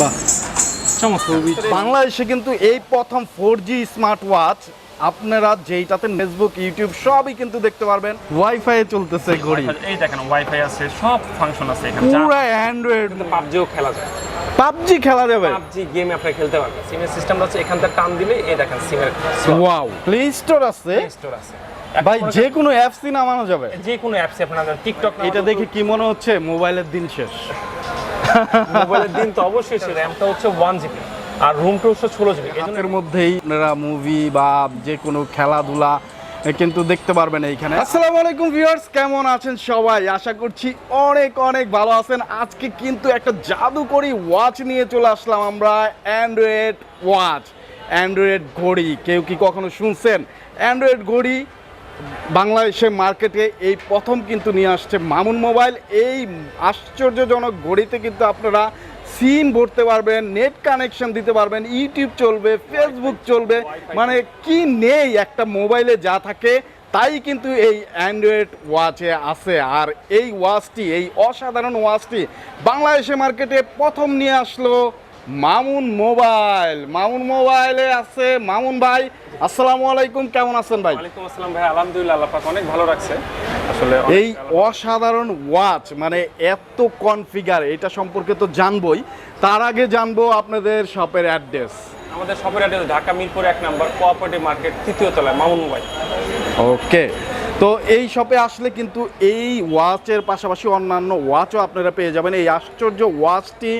বাহ বাংলাদেশে কিন্তু এই প্রথম ফোর জি স্মার্ট ওয়াচ আপনারা যেইটাতে ফেসবুক ইউটিউব সবই কিন্তু দেখতে পারবেন। ওয়াইফাই চলতেছে ঘড়ি। এই দেখেন ওয়াইফাই আছে সব ফাংশন আছে এখানে। পুরা অ্যান্ড্রয়েড পাবজিও খেলা যায়। পাবজি খেলা যাবে। পাবজি গেম আপনি খেলতে পারবেন। সিমের সিস্টেমটা হচ্ছে এখান থেকে টান দিলে এই দেখেন সিমের ওয়াও প্লে স্টোর আছে? প্লে স্টোর আছে। ভাই যে কোনো অ্যাপসই নামানো যাবে। যে কোনো অ্যাপসে আপনার টিকটক এটা দেখে কি মনে হচ্ছে? মোবাইলের দিন শেষ। মোবাইলের দিন তো অবশ্যই ছিল, র্যামটা হচ্ছে ওয়ান জিবি আর হচ্ছে ষোলো জিবি এর মধ্যেই আপনারা মুভি বা যে কোনো খেলাধুলা কিন্তু দেখতে পারবেন এইখানে। আসসালামু আলাইকুম ভিউয়ার্স কেমন আছেন সবাই? আশা করছি অনেক অনেক ভালো আছেন। আজকে কিন্তু একটা জাদুকরি ওয়াচ নিয়ে চলে আসলাম আমরা অ্যান্ড্রয়েড ওয়াচ অ্যান্ড্রয়েড ঘড়ি, কেউ কি কখনো শুনছেন? অ্যান্ড্রয়েড ঘড়ি বাংলাদেশের মার্কেটে এই প্রথম কিন্তু নিয়ে আসছে মামুন মোবাইল। এই আশ্চর্যজনক ঘড়িতে কিন্তু আপনারা সিম ভরতে পারবেন, নেট কানেকশন দিতে পারবেন, ইউটিউব চলবে, ফেসবুক চলবে মানে কি নেই একটা মোবাইলে যা থাকে, তাই কিন্তু এই অ্যান্ড্রয়েড ওয়াচে আছে। আর এই ওয়াচটি, এই অসাধারণ ওয়াচটি বাংলাদেশের মার্কেটে প্রথম নিয়ে আসলো মামুন মোবাইল মামুন মোবাইলে আছে মামুন ভাই। আসসালামু আলাইকুম কেমন আছেন ভাই? ওয়ালাইকুম আসসালাম ভাই আলহামদুলিল্লাহ আল্লাহ পাক অনেক ভালো রাখছে। আসলে এই অসাধারণ ওয়াচ মানে এত কনফিগার এটা সম্পর্কে তো জানবই। তার আগে জানব আপনাদের শপের অ্যাড্রেস আমাদের শপের অ্যাড্রেস ঢাকা মিরপুর এক নম্বর কোঅপারেটিভ মার্কেট তৃতীয় তলায় মামুন মোবাইল। ওকে তো এই শপে আসলে কিন্তু এই ওয়াচের পাশাপাশি অন্যান্য ওয়াচও আপনারা পেয়ে যাবেন। এই আশ্চর্য ওয়াচটি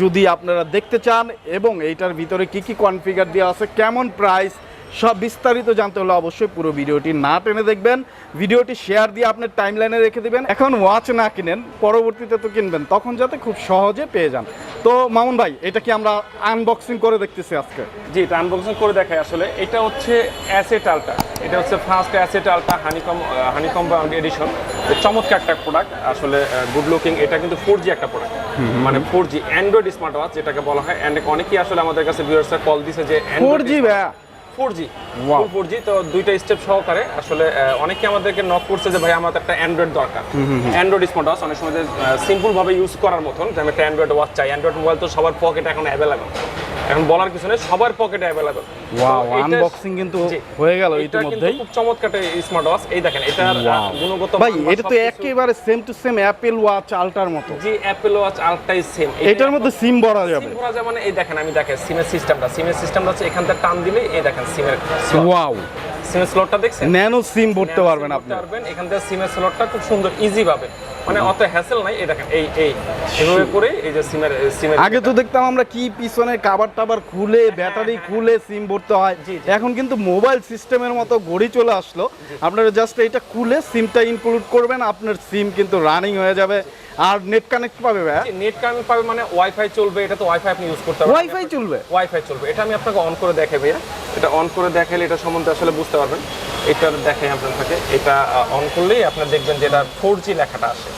যদি আপনারা দেখতে চান এবং এইটার ভিতরে কি কি কনফিগার দেওয়া আছে, কেমন প্রাইস সব বিস্তারিত জানতে হলে অবশ্যই পুরো ভিডিওটি না টেনে দেখবেন। ভিডিওটি শেয়ার দিয়ে আপনার টাইমলাইনে রেখে দিবেন। এখন ওয়াচ না কিনেন পরবর্তীতে তো কিনবেন তখন যাতে খুব সহজে পেয়ে যান। তো মামুন ভাই এটা কি আমরা আনবক্সিং করে দেখতেছি আজকে? জি এটা আনবক্সিং করে দেখাই আসলে। এটা হচ্ছে অ্যাসেট আলটা এটা হচ্ছে first asset ultra honeycomb honeycomb edition চমৎকার একটা প্রোডাক্ট আসলে গুড লুকিং এটা কিন্তু ফোর জি একটা প্রোডাক্ট মানে four G Android smart watch যেটাকে বলা হয়। অ্যান্ড অনেকেই আসলে আমাদের কাছে ভিউয়ার্সরা কল দিছে যে ফোর জি ভাইয়া। ফোর জি ফোর জি তো দুইটা স্টেপ সহকারে আসলে অনেকে আমাদেরকে নক করছে যে ভাই আমার একটা অ্যান্ড্রয়েড দরকার। অ্যান্ড্রয়েড স্মার্ট ওয়াচ অনেক সময় সিম্পল ভাবে ইউজ করার মতন যে আমি একটা অ্যান্ড্রয়েড ওয়াচ চাই। অ্যান্ড্রয়েড মোবাইল তো সবার পকেটে এখন অ্যাভেলেবেল এখন বলার কিছু নেই সবার পকেটে অ্যাভেলেবেল ওয়াও আনবক্সিং কিন্তু হয়ে গেল ইতিমধ্যেই। খুব চমৎকার স্মার্ট ওয়াচ এই দেখেন এটার গুণগত ভাই এটা তো একেবারে same to same Apple watch alter মতো। জি অ্যাপেল ওয়াচ আলট্রাই সেম এটার মধ্যে সিম ভরা যাবে। সিম করা যায় মানে এই দেখেন আমি দেখেন সিমের সিস্টেমটা সিমের সিস্টেমটা হচ্ছে এখান থেকে টান দিলে এই দেখেন সিমের ওয়াও সিমের স্লটটা দেখছেন? ন্যানো সিম ভরতে পারবেন আপনি। পারবেন। এখান থেকে সিমের স্লটটা খুব সুন্দর ইজি পাবে মানে অত হ্যাসেল নাই। এই দেখেন এই এই এভাবে করে এই যে সিমের সিমের আগে তো দেখতাম আমরা কি পিছনে কাবার টাবার খুলে ব্যাটারি খুলে সিম ভরতে হয়। এখন কিন্তু মোবাইল সিস্টেমের মতো ঘড়ি চলে আসলো। আপনারা জাস্ট এটা খুলে সিমটা ইনক্লুড করবেন আপনার সিম কিন্তু রানিং হয়ে যাবে। আর নেট কানেক্ট পাবে ভাই নেট কানেক্ট পাবে মানে ওয়াইফাই চলবে এটা তো ওয়াইফাই আপনি ইউজ করতে পারবেন। ওয়াইফাই চলবে? ওয়াইফাই চলবে এটা আমি আপনাকে অন করে দেখাই ভাইয়া। এটা অন করে দেখাইলে এটা সম্বন্ধে আসলে বুঝতে পারবেন। এটা দেখাই আপনাকে এটা অন করলেই আপনি দেখবেন যে এটা ফোর জি লেখাটা আসে।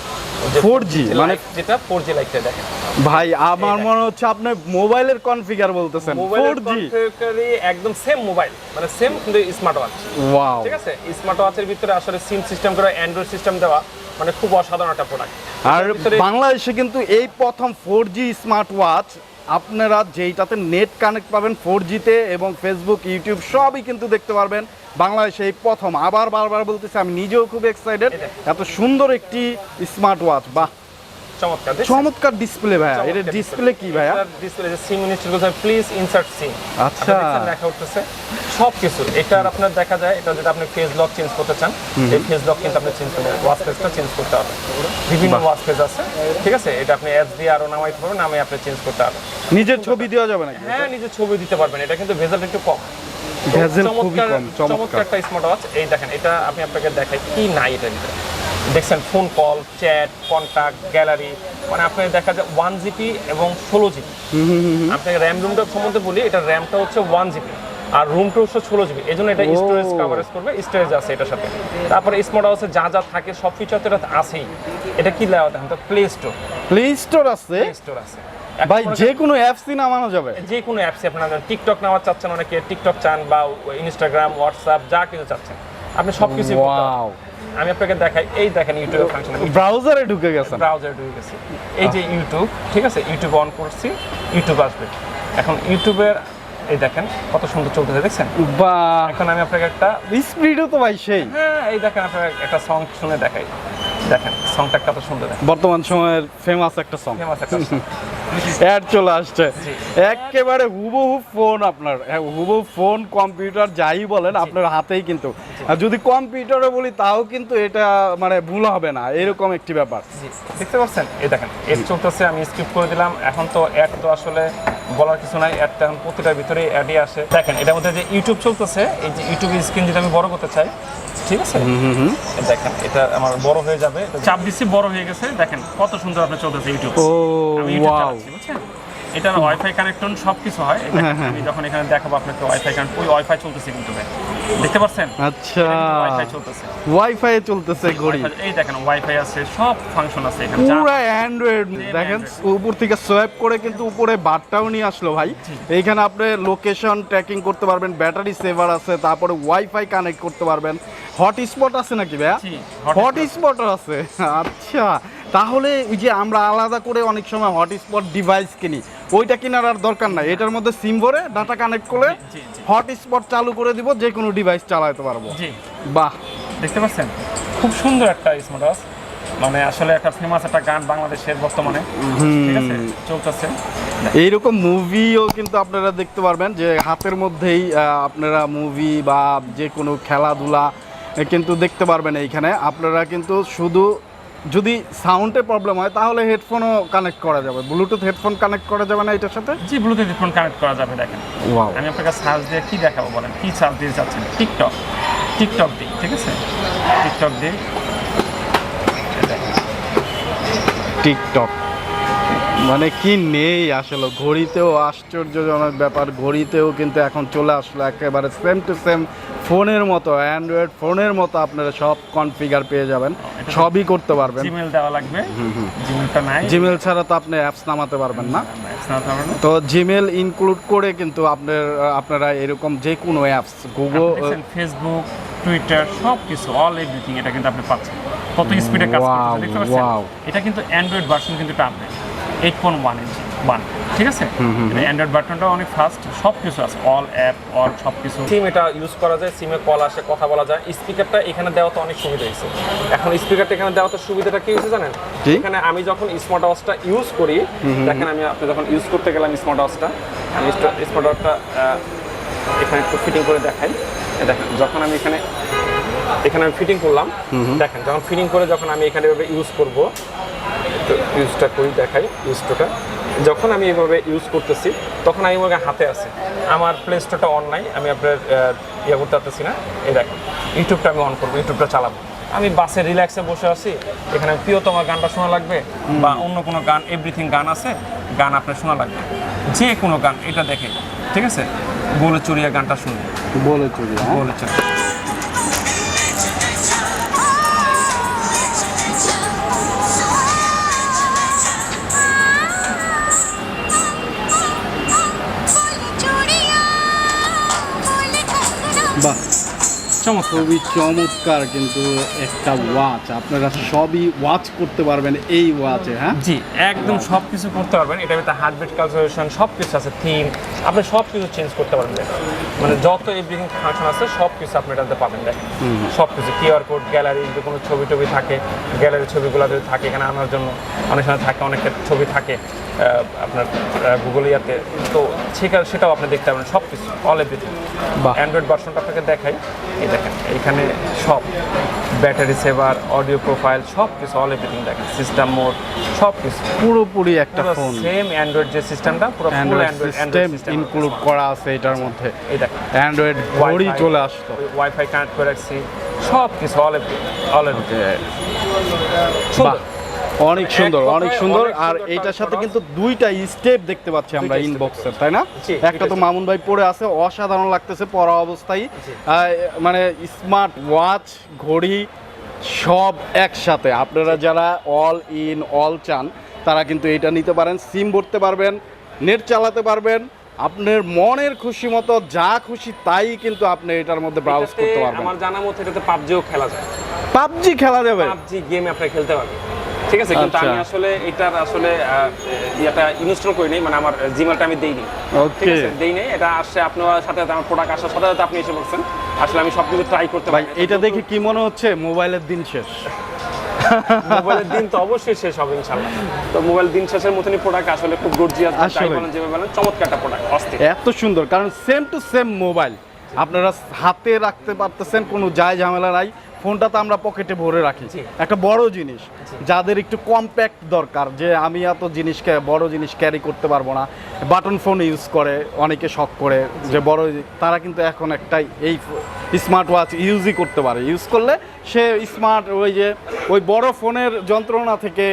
যে 4G মানে- যেটা ফোর জি লাইকটা দেখেন। ভাই আমার মনে হচ্ছে আপনার মোবাইলের কনফিগার বলতেছেন। ফোর জি একদম সেম মোবাইল মানে সেম কিন্তু স্মার্ট ওয়াচ ওয়াও ঠিক আছে? স্মার্ট ওয়াচের ভিতরে আসলে সিম সিস্টেম করে অ্যান্ড্রয়েড সিস্টেম দেওয়া মানে খুব অসাধারণ একটা প্রোডাক্ট আর বাংলাদেশে কিন্তু এই প্রথম ফোর জি স্মার্ট ওয়াচ আপনারা যেইটাতে নেট কানেক্ট পাবেন ফোর জিতে এবং ফেসবুক ইউটিউব সবই কিন্তু দেখতে পারবেন। বাংলাদেশে এই প্রথম। আবার বারবার বলতেছি আমি নিজেও খুব এক্সাইটেড এত সুন্দর একটি স্মার্ট ওয়াচ বাহ। চমৎকার? চমৎকার ডিসপ্লে ভাইয়া। এটা ডিসপ্লে কি ভাইয়া? ডিসপ্লে যে সিম ইনস্টল করতে প্লিজ ইনসার্ট সিম আচ্ছা। দেখা উঠতেছে। সব কিছু এটার আপনার দেখা যায় এটা যদি আপনি ফেস লক চেঞ্জ করতে চান এই ফেস লক কিন্তু আপনি চেঞ্জ করতে পেজটা চেঞ্জ করতে হবে। বিভিন্ন পেজ আছে। ঠিক আছে? এটা আপনি অ্যাপ দিয়ে আরও নামাইতে পারবেন নামে আপনি চেঞ্জ করতে পারবেন। নিজের ছবি দেওয়া যাবে নাকি? হ্যাঁ নিজের ছবি দিতে পারবেন। এটা কিন্তু ভেজালটা একটু কম। ভেজাল খুবই কম, চমৎকার। একটা স্মার্ট ওয়াচ এই দেখেন এটা আমি আপনাকে দেখাই কি নাই ভিতরে দেখছেন phone call chat contact gallery মানে আপনার দেখা যায় ওয়ান জিবি এবং ষোলো জিবি আপনাকে র্যাম রুমটা সম্বন্ধে বলি এটা র্যামটা হচ্ছে ওয়ান জিবি আর রুমটা হচ্ছে ষোলো জিবি এই জন্য এটা স্টোরেজ কাভারেজ করবে স্টোরেজ আছে এটার সাথে। তারপরে স্মার্ট হাউসে যা যা থাকে সব ফিচার তো এটা আছেই। এটা কি লেওয়া দেখেন? তো প্লে স্টোর প্লে স্টোর আছে? প্লে স্টোর আছে। ভাই যে কোনো অ্যাপসই নামানো যাবে। যে কোনো অ্যাপসই আপনার টিকটক নেওয়ার চাচ্ছেন অনেকে টিকটক চান বা ইনস্টাগ্রাম হোয়াটসঅ্যাপ যা কিছু চাচ্ছেন। আপনি সব কিছু ওয়াও আমি আপনাকে দেখাই এই দেখেন ইউটিউব ফাংশন ব্রাউজারে ঢুকে গেছেন। ব্রাউজারে ঢুকে গেছি। এই যে ইউটিউব ঠিক আছে? ইউটিউব অন করছি ইউটিউব আসবে। এখন ইউটিউবের এই দেখেন কত সুন্দর চলতেছে দেখছেন? বা এখন আমি আপনাকে একটা স্পিডও তো ভাই সেই। হ্যাঁ এই দেখেন আপনাকে একটা সং শুনে দেখাই। দেখেন সংটা কত সুন্দর বর্তমান সময়ের ফেমাস একটা সং ফেমাস একটা। অ্যাড চলে আসছে। একেবারে হুবহু ফোন আপনার হ্যাঁ, হুবহু ফোন কম্পিউটার যাই বলেন আপনার হাতেই কিন্তু। আর যদি কম্পিউটারে বলি তাও কিন্তু এটা মানে ভুল হবে না এরকম একটি ব্যাপার। দেখতে পাচ্ছেন? এই দেখেন এড চলতেছে আমি স্কিপ করে দিলাম। এখন তো অ্যাড তো আসলে বলার কিছু নাই অ্যাড তো এখন প্রতিটার ভিতরে অ্যাডই আসে। দেখেন এটার মধ্যে যে ইউটিউব চলতেছে এই যে ইউটিউব স্ক্রিন যেটা আমি বড় করতে চাই ঠিক আছে? দেখেন এটা আমার বড় হয়ে যাবে। চাপ দিচ্ছি বড় হয়ে গেছে। দেখেন কত সুন্দর আপনার চলতেছে ইউটিউব ও ওয়াও বুঝছেন? এটা ওয়াইফাই কানেকশন সব কিছু হয়। আমি যখন এখানে দেখাবো আপনাকে ওয়াইফাই কানেক্ট ওই ওয়াইফাই চলতেছে কিন্তু ভাই। দেখতে পাচ্ছেন আচ্ছা। ওয়াইফাই চলতেছে। ওয়াইফাই চলতেছে ঘড়ি এই দেখেন ওয়াইফাই আছে সব ফাংশন আছে এখানে। পুরা অ্যান্ড্রয়েড দেখেন উপর থেকে সোয়াইপ করে কিন্তু উপরে বারটাও নিয়ে আসলো ভাই। এইখানে আপনি লোকেশন ট্র্যাকিং করতে পারবেন ব্যাটারি সেভার আছে তারপরে ওয়াইফাই কানেক্ট করতে পারবেন। হটস্পট আছে নাকি ভাইয়া? হটস্পট আছে। আচ্ছা। তাহলে ওই যে আমরা আলাদা করে অনেক সময় হটস্পট ডিভাইস কিনি ওইটা কেনার আর দরকার নাই। এটার মধ্যে সিম ভরে ডাটা কানেক্ট করে। হটস্পট চালু করে দিব যে কোনো ডিভাইস চালাতে পারব। জি। বাহ। দেখতে পাচ্ছেন? খুব সুন্দর একটা স্মার্ট ওয়াচ মানে আসলে একটা ফেমাস একটা গান বাংলাদেশের বর্তমানে। ঠিক আছে? চলতেছে। এইরকম মুভিও কিন্তু আপনারা দেখতে পারবেন যে হাতের মধ্যেই আপনারা মুভি বা যে কোনো খেলাধুলা কিন্তু দেখতে পারবেন এইখানে। আপনারা কিন্তু শুধু যদি সাউন্ডে প্রবলেম হয় তাহলে হেডফোনও কানেক্ট করা যাবে। ব্লুটুথ হেডফোন কানেক্ট করা যাবে না এটার সাথে? জি ব্লুটুথ হেডফোন কানেক্ট করা যাবে দেখেন। ওয়াও আমি আপনাকে সার্চ দিয়ে কি দেখাবো বলেন? কি সার্চ দিয়ে যাচ্ছেন? টিকটক টিকটক দিই ঠিক আছে? টিকটক দিই টিকটক মানে কি নেই আসলে ঘড়িতেও আশ্চর্যজনক ব্যাপার ঘড়িতেও কিন্তু এখন চলে আসলো একেবারে সেম টু সেম ফোনের মতো অ্যান্ড্রয়েড ফোনের মতো আপনারা সব কনফিগার পেয়ে যাবেন সবই করতে পারবেন। জিমেল দেওয়া লাগবে। জিমেলটা নাই। জিমেল ছাড়া তো আপনি অ্যাপস নামাতে পারবেন না। তো জিমেল ইনক্লুড করে কিন্তু আপনার আপনারা এরকম যে কোনো অ্যাপস গুগল ফেসবুক টুইটার সব কিছু অল এভরিথিং এটা কিন্তু আপনি পাচ্ছেন। কত স্পিডে কাজ দেখতে পাচ্ছেন? এটা কিন্তু অ্যান্ড্রয়েড ভার্সন কিন্তু এটা update eight point one inch one ঠিক আছে? অ্যান্ড্রয়েড বাটনটা অনেক ফাস্ট সব কিছু আছে অল অ্যাপ অল সব কিছু সিম এটা ইউজ করা যায় সিমে কল আসে কথা বলা যায়। স্পিকারটা এখানে দেওয়া তো অনেক সুবিধা হয়েছে। এখন স্পিকারটা এখানে দেওয়া তো সুবিধাটা কি হয়েছে জানেন? এখানে আমি যখন স্মার্ট ওয়াচটা ইউজ করি দেখেন আমি আপনি যখন ইউজ করতে গেলাম স্মার্ট ওয়াচটা আমি স্মার্ট ওয়াচটা এখানে একটু ফিটিং করে দেখাই। দেখেন যখন আমি এখানে এখানে আমি ফিটিং করলাম দেখেন যখন ফিটিং করে যখন আমি এখানে এভাবে ইউজ করব ইউজটা করি দেখাই ইউজটা যখন আমি এভাবে ইউজ করতেছি তখন আমি মনে হাতে আছে। আমার প্লে স্টোরটা অন নাই আমি আপনার ইয়ে করতে পারতেছি না। এই দেখেন ইউটিউবটা আমি অন করব ইউটিউবটা চালাবো। আমি বাসে রিল্যাক্সে বসে আছি এখানে প্রিয় প্রিয়তমা গানটা শোনা লাগবে বা অন্য কোনো গান এভরিথিং গান আছে গান আপনার শোনা লাগবে। যে কোনো গান এটা দেখে ঠিক আছে? গোলে চড়িয়া গানটা শুনবে বলে চলি হ্যাঁ? গোলে চড়িয়া। খুবই চমৎকার কিন্তু একটা ওয়াচ আপনারা সবই ওয়াচ করতে পারবেন এই ওয়াচে হ্যাঁ? জি একদম সব কিছু করতে পারবেন। এটার ভিতরে হার্টবিট ক্যালকুলেশন সব কিছু আছে থিম আপনি সব কিছু চেঞ্জ করতে পারবেন। মানে যত এভরিথিং ফাংশন আছে সব কিছু আপনি এটাতে পাবেন দেখেন। সব কিছু কিউআর কোড গ্যালারি যে কোনো ছবি টবি থাকে গ্যালারি ছবিগুলো যদি থাকে এখানে আনার জন্য অনেক সময় থাকে অনেকের ছবি থাকে আপনার গুগল ইয়াতে। তো সেটা সেটাও আপনি দেখতে পাবেন সব কিছু অল এভরিথিং। অ্যান্ড্রয়েড ভার্সনটা আপনাকে দেখাই। এই এইখানে সব ব্যাটারি সেভার অডিও প্রোফাইল সব কিছু অল এভরিথিং দেখেন। সিস্টেম মোড সব কিছু। পুরোপুরি একটা ফোন সেম অ্যান্ড্রয়েড যে সিস্টেমটা পুরো ফুল অ্যান্ড্রয়েড সিস্টেম ইনক্লুড করা আছে এটার মধ্যে। এই দেখেন। অ্যান্ড্রয়েড ঘড়ি চলে আসতো। ওয়াইফাই কানেক্ট করে রাখছি সব কিছু অল অল বাহ। অনেক সুন্দর অনেক সুন্দর। আর এইটার সাথে কিন্তু দুইটা স্টেপ দেখতে পাচ্ছি আমরা ইনবক্সের তাই না? একটা তো মামুন ভাই পড়ে আছে অসাধারণ লাগতেছে পরা অবস্থায়। মানে স্মার্ট ওয়াচ ঘড়ি সব একসাথে। আপনারা যারা অল ইন অল চান তারা কিন্তু এটা নিতে পারেন সিম ভরতে পারবেন নেট চালাতে পারবেন। আপনার মনের খুশি মতো যা খুশি তাই কিন্তু আপনি এটার মধ্যে ব্রাউজ করতে পারবেন। আমার জানা মতে এটাতে পাবজিও খেলা যায়। পাবজি খেলা যাবে? পাবজি গেম আপনি খেলতে পারবেন। ঠিক আছে কিন্তু আচ্ছা। আমি আসলে এটার আসলে ইয়েটা ইনস্টল করিনি মানে আমার জিমেলটা আমি দেইনি। ঠিক আছে দেই নাই এটা আসছে আপনার সাথে আমার প্রোডাক্ট আসার সাথে সাথে আপনি এসে বলছেন। আসলে আমি সব কিছু ট্রাই করতে পারি এটা দেখে কি মনে হচ্ছে মোবাইলের দিন শেষ? মোবাইলের দিন তো অবশ্যই শেষ হবে ইনশাল্লাহ তো মোবাইল দিন শেষের মতনই প্রোডাক্ট আসলে খুব গর্জিয়াস আসলে। বলেন যেভাবে বলেন চমৎকার একটা প্রোডাক্ট অস্থির। এত সুন্দর কারণ সেম টু সেম মোবাইল আপনারা হাতে রাখতে পারতেছেন কোনো যায় ঝামেলা নাই। ফোনটা তো আমরা পকেটে ভরে রাখি। একটা বড় জিনিস যাদের একটু কম্প্যাক্ট দরকার যে আমি এত জিনিসকে বড় জিনিস ক্যারি করতে পারব না। বাটন ফোন ইউজ করে অনেকে শখ করে যে বড় তারা কিন্তু এখন একটাই এই স্মার্ট ওয়াচ ইউজই করতে পারে। ইউজ করলে সে স্মার্ট ওই যে ওই বড় ফোনের যন্ত্রণা থেকে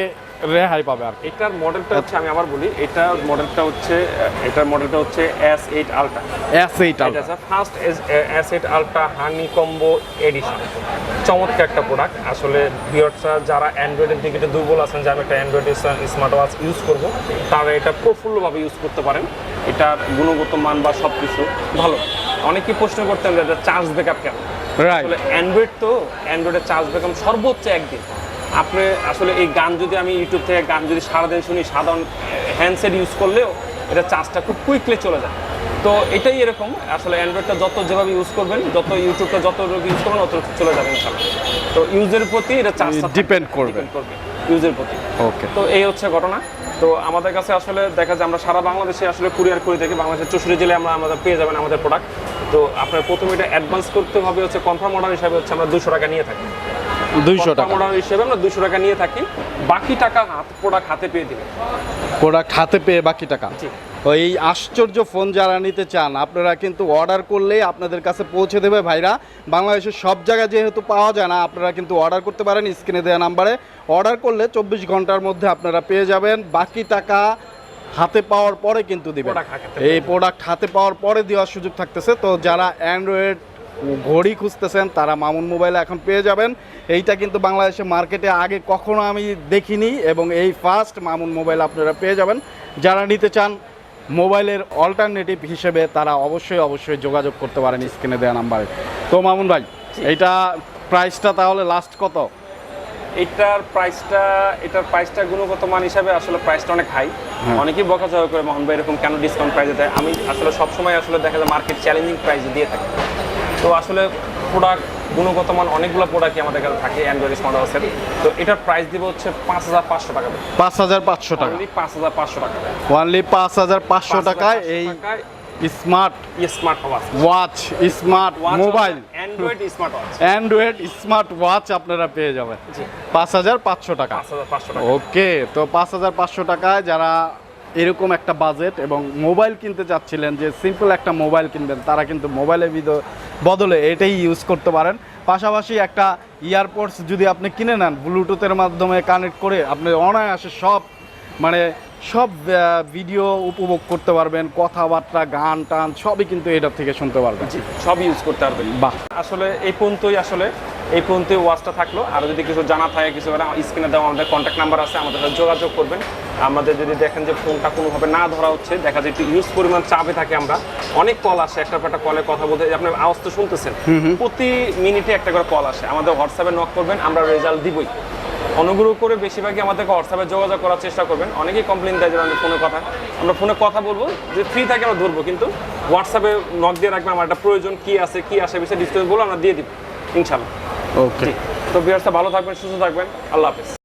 রেহাই পাবে আর এটার মডেলটা হচ্ছে আমি আবার বলি এটার মডেলটা হচ্ছে এটার মডেলটা হচ্ছে এস এইট আলট্রা এস এইটা first S eight ultra honey combo edition চমৎকার একটা প্রোডাক্ট আসলে ভিওর্সরা যারা অ্যান্ড্রয়েডের দিকে একটু দুর্বল আছেন যে আমি একটা অ্যান্ড্রয়েড স্মার্ট ওয়াচ ইউজ করব তারা এটা প্রফুল্লভাবে ইউজ করতে পারেন। এটার গুণগত মান বা সব কিছু ভালো। অনেকেই প্রশ্ন করতেন যে চার্জ ব্যাকআপ কেন? রাইট অ্যান্ড্রয়েড তো অ্যান্ড্রয়েডের চার্জ ব্যাকআপ সর্বোচ্চ একদিন। আপনি আসলে এই গান যদি আমি ইউটিউব থেকে গান যদি সারাদিন শুনি সাধারণ হ্যান্ডসেট ইউজ করলেও এটা চার্জটা খুব কুইকলি চলে যায়। তো এটাই এরকম আসলে অ্যান্ড্রয়েডটা যত যেভাবে ইউজ করবেন যত ইউটিউবটা যত ইউজ করবেন অত চলে যাবে তো ইউজের প্রতি এটা চার্জ ডিপেন্ড করবে। করবে ইউজের প্রতি। ওকে তো এই হচ্ছে ঘটনা। তো আমাদের কাছে আসলে দেখা যায় আমরা সারা বাংলাদেশে আসলে কুরিয়ার করে থাকি বাংলাদেশের চৌষট্টি জেলায় আমরা আমাদের পেয়ে যাবেন আমাদের প্রোডাক্ট তো আপনার প্রথমে এটা অ্যাডভান্স করতে হবে হচ্ছে কনফার্ম অর্ডার হিসাবে হচ্ছে আমরা দুশো টাকা নিয়ে থাকি। দুইশো টাকা। হিসেবে আমরা দুশো টাকা নিয়ে থাকি। বাকি টাকা হাত প্রোডাক্ট হাতে পেয়ে দিবেন। প্রোডাক্ট হাতে পেয়ে বাকি টাকা। ওই আশ্চর্য ফোন যারা নিতে চান আপনারা কিন্তু অর্ডার করলেই আপনাদের কাছে পৌঁছে দেবে ভাইরা। বাংলাদেশের সব জায়গায় যেহেতু পাওয়া যায় না আপনারা কিন্তু অর্ডার করতে পারেন স্ক্রিনে দেওয়া নাম্বারে। অর্ডার করলে চব্বিশ ঘণ্টার মধ্যে আপনারা পেয়ে যাবেন। বাকি টাকা হাতে পাওয়ার পরে কিন্তু দিবেন। এই প্রোডাক্ট হাতে পাওয়ার পরে দেওয়ার সুযোগ থাকতেছে। তো যারা অ্যান্ড্রয়েড ঘড়ি খুঁজতেছেন তারা মামুন মোবাইলে এখন পেয়ে যাবেন। এইটা কিন্তু বাংলাদেশে মার্কেটে আগে কখনো আমি দেখিনি এবং এই ফার্স্ট মামুন মোবাইল আপনারা পেয়ে যাবেন। যারা নিতে চান মোবাইলের অল্টারনেটিভ হিসেবে তারা অবশ্যই অবশ্যই যোগাযোগ করতে পারেন স্ক্রিনে দেওয়া নাম্বারে। তো মামুন ভাই এইটা প্রাইসটা তাহলে লাস্ট কত? এটার প্রাইসটা এটার প্রাইসটা গুণগত মান হিসাবে আসলে প্রাইসটা অনেক হাই হ্যাঁ। অনেকেই বকাঝকা করে মোহন ভাই এরকম কেন ডিসকাউন্ট প্রাইসে দেয়? আমি আসলে সবসময় আসলে দেখা যায় মার্কেট চ্যালেঞ্জিং প্রাইসে দিয়ে থাকি। তো আসলে প্রোডাক্ট গুণগত মান অনেকগুলো প্রোডাক্টই আমাদের কাছে থাকে অ্যান্ড্রয়েড স্মার্ট ওয়াচের তো এটার প্রাইস দিব হচ্ছে পাঁচ হাজার পাঁচশো টাকা পাঁচ হাজার পাঁচশো টাকা। অনলি পাঁচ হাজার পাঁচশো টাকা ওনলি পাঁচ হাজার পাঁচশো টাকায় এই smart smart watch watch smart mobile Android smart watch Android smart watch আপনারা পেয়ে যাবেন। পাঁচ হাজার পাঁচশো টাকা। ওকে তো পাঁচ হাজার পাঁচশো টাকায় যারা এরকম একটা বাজেট এবং মোবাইল কিনতে চাচ্ছিলেন যে সিম্পল একটা মোবাইল কিনবেন তারা কিন্তু মোবাইলের বিদ- বদলে এটাই ইউজ করতে পারেন। পাশাপাশি একটা ইয়ারপডস যদি আপনি কিনে নেন ব্লুটুথের মাধ্যমে কানেক্ট করে আপনি অনায়াসে সব মানে সব ভিডিও উপভোগ করতে পারবেন কথাবার্তা গান টান সবই কিন্তু এটার থেকে শুনতে পারবেন। সব ইউজ করতে পারবেন। বাহ। আসলে এই পর্যন্তই আসলে এই পর্যন্তই ওয়াচটা থাকল। আর যদি কিছু জানা থাকে কিছু স্ক্রিনে দেওয়া আমাদের কন্ট্যাক্ট নাম্বার আছে আমাদের সাথে যোগাযোগ করবেন। আমাদের যদি দেখেন যে ফোনটা কোনোভাবে না ধরা হচ্ছে দেখা যায় একটু ইউজ পরিমাণ চাপে থাকে আমরা। অনেক কল আসে একটা পর একটা কলে কথা বলতে আপনার আওয়াজ তো শুনতেছেন। প্রতি মিনিটে একটা করে কল আসে। আমাদের হোয়াটসঅ্যাপে নক করবেন আমরা রেজাল্ট দিবই। অনুগ্রহ করে বেশিরভাগই আমাদেরকে হোয়াটসঅ্যাপে যোগাযোগ করার চেষ্টা করবেন। অনেকেই কমপ্লেন দেয় যে আমাদের ফোনে কথা আমরা ফোনে কথা বলব যে ফ্রি থাকে আমরা ধরবো কিন্তু হোয়াটসঅ্যাপে নক দিয়ে রাখবেন আমার একটা প্রয়োজন কি আছে কি আসে বিষয়ে ডিসটেন্স বলে আমরা দিয়ে দিব ইনশাল্লাহ। ওকে তো বিয়ার্সটা ভালো থাকবেন সুস্থ থাকবেন। আল্লাহ হাফেজ।